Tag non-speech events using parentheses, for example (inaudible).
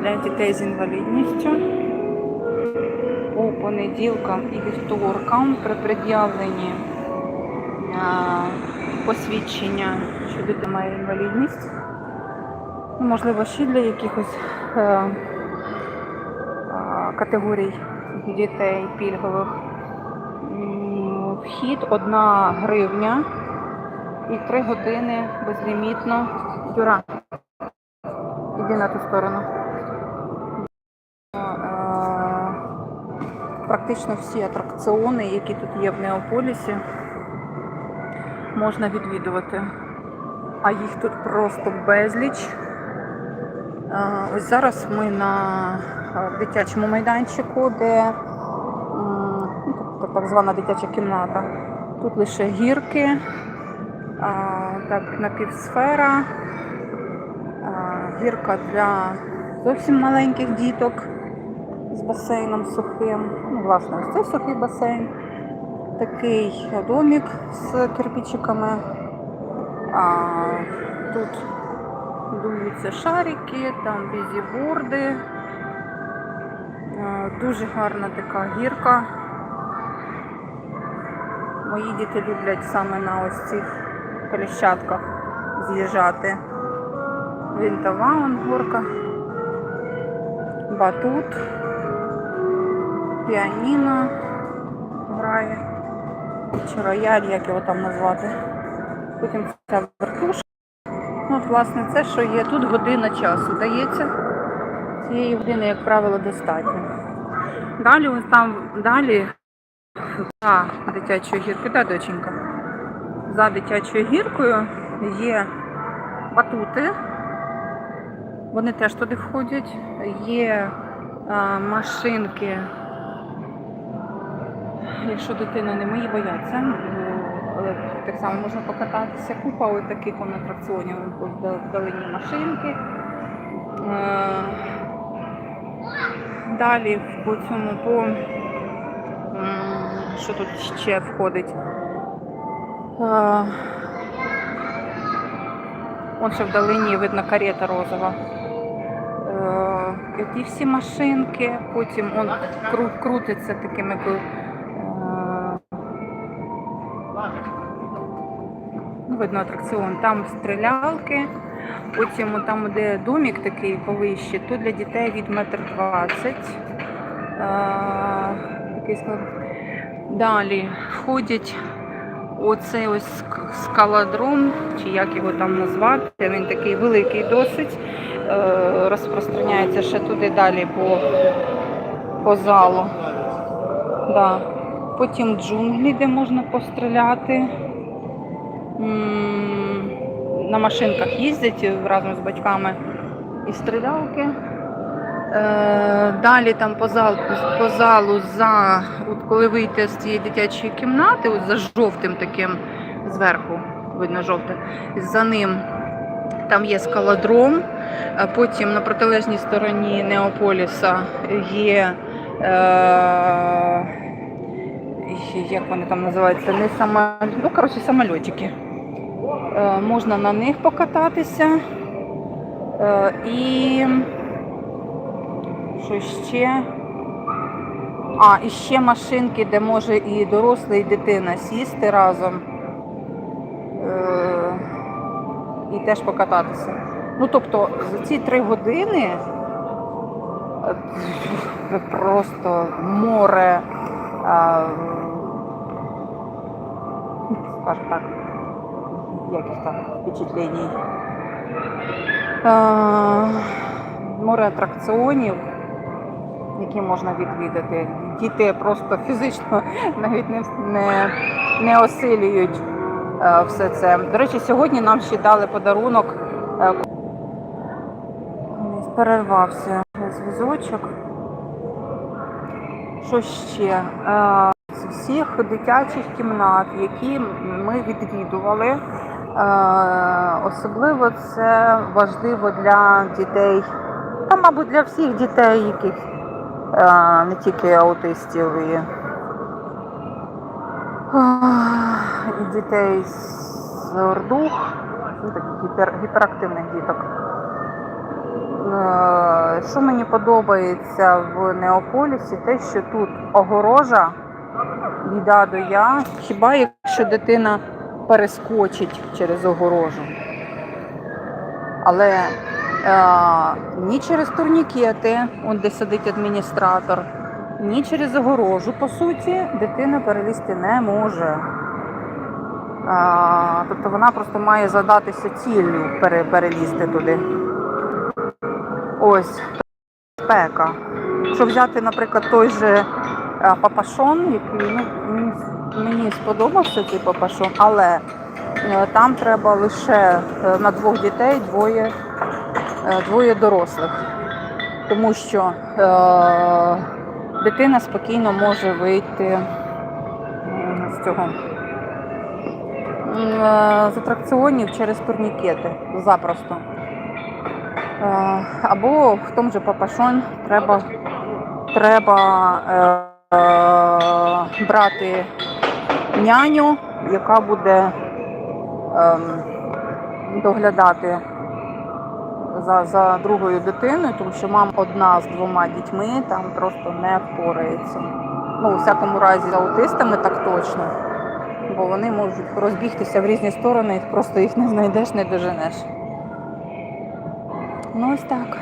для дітей з інвалідністю. По понеділкам і вівторкам при пред'явленні посвідчення, що дитина має інвалідність. Ну, Можливо, ще для якихось е, категорій дітей пільгових. Вхід одна гривня і три години безлімітно. Юра, іди на ту сторону. Практично всі атракціони, які тут є в Неополісі, можна відвідувати. А їх тут просто безліч. Ось зараз ми на дитячому майданчику, де ну, так звана дитяча кімната. Тут лише гірки, так, напівсфера, гірка для зовсім маленьких діток з басейном сухим. Ну, власне, ось це сухий басейн. Такий домик з кирпичиками. А, тут дуються шарики, там бізіборди. Дуже гарна така гірка. Мої діти люблять саме на ось цих коліщатках з'їжджати. Вінтова он горка, батут, піаніно грає, чи рояль, як його там назвати. Потім ця вертушка. Ну, от, власне, це, що є. Тут година часу дається. Цієї години, як правило, достатньо. Далі ось там далі за дитячою гіркою, да, доченька? За дитячою гіркою є батути. Вони теж туди входять. Є а, машинки. Якщо дитина не мої бояться, ну, але так само можна покататися. Купа ось таких он атракціонів вдалині машинки. Е, Далі по цьому по що тут ще входить? Е, Вон ще вдалині видно карета розова. Е, Ті всі машинки, потім он крутиться такими ну, атракціон. Там стрілялки, потім там де домик такий повище, то для дітей від метр двадцять. Далі входять оцей ось ск- скалодром, чи як його там назвати. Він такий великий досить. е, Розпространяється ще туди далі по, по залу. Да. Потім джунглі, де можна постріляти. На машинках їздять разом з батьками і стрілялки. Е, Далі там по залу, по залу за, от коли вийти з цієї дитячої кімнати, от за жовтим таким зверху, видно жовте, за ним там є скалодром, потім на протилежній стороні Неополіса є. Е, як вони там називаються, не самоліт, ну, коротше, самольотики. Е, можна на них покататися. Е, і що ще? А, і ще машинки, де може і дорослий, і дитина сісти разом. Е, і теж покататися. Ну, тобто, за ці три години просто море, а, скажімо так, яких там впечатлень. Е, Море атракціонів, які можна відвідати. Діти просто фізично (laughs) навіть не, не, не осилюють е, все це. До речі, сьогодні нам ще дали подарунок. е, Перервався зв'язочок. Що ще? З всіх дитячих кімнат, які ми відвідували, особливо це важливо для дітей, та, мабуть, для всіх дітей, яких е, не тільки аутистів і, е, дітей з ордух, ну, гіпер, гіперактивних діток. Е, Що мені подобається в Неополісі, те, що тут огорожа від А до Я, хіба якщо дитина перескочить через огорожу. Але е, ні через турнікети, он де сидить адміністратор, ні через огорожу, по суті, дитина перелізти не може. А, тобто вона просто має задатися ціллю пере, перелізти туди. Ось спека. Якщо взяти, наприклад, той же е, папашон, який ну, мені, сподобався цей папашон, але е, там треба лише е, на двох дітей двоє, е, двоє дорослих. Тому що е, дитина спокійно може вийти з цього з атракціонів через турнікети запросто. Е, Або в тому же папашон треба, треба е, брати няню, яка буде ем, доглядати за, за другою дитиною, тому що мама одна з двома дітьми там просто не впорається. Ну, у всякому разі, з аутистами так точно. Бо вони можуть розбігтися в різні сторони, і просто їх не знайдеш, не доженеш. Ну ось так.